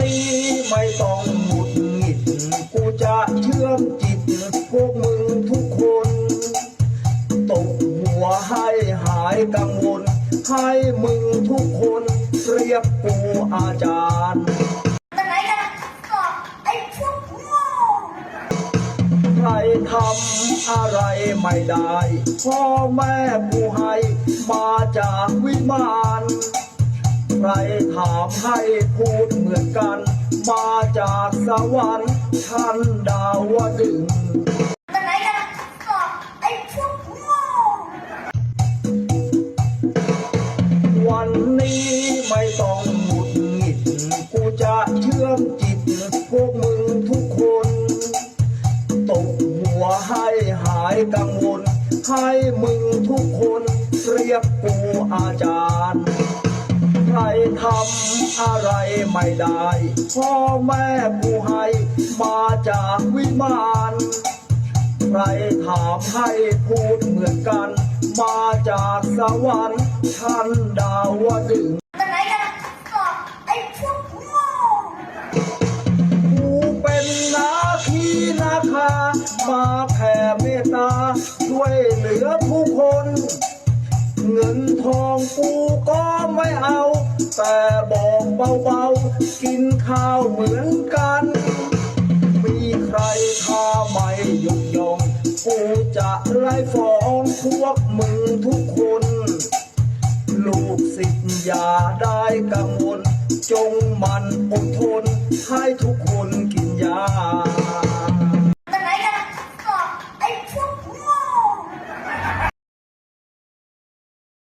นี้ไม่ต้องหุดหงิดกูจะเชื่อมจิตพวกมึงทุกคนตกหัวให้หายกังวล ให้มึงทุกคนเรียกกูอาจารย์ใครทำอะไรไม่ได้ พ่อแม่กูให้มาจากวิมาน ใครถามให้พูดเหมือนกัน มาจากสวรรค์ท่านดาวดึงส์ไปไหนกันก็ไอ้พวกโง่วันนี้ไม่ต้องหงุดหงิดกูจะเชื่อมจิตพวกมึงทุกคนตกหัวให้หายกังวลให้มึงทุกคนเรียกกู ทำอะไรไม่ได้พ่อแม่ผู้ให้มาจากวิมานใครถามให้พูดเหมือนกัน มาจากสวรรค์ชั้นดาวดึง เงินทองกูก็ไม่เอา แต่บอกเบาๆ กินข้าวเหมือนกัน มีใครถ้าไม่ยกยอง กูจะไล่ฟ้องพวกมึงทุกคน ลูกศิษย์อย่าได้กังวล จงมันอดทนให้ทุกคน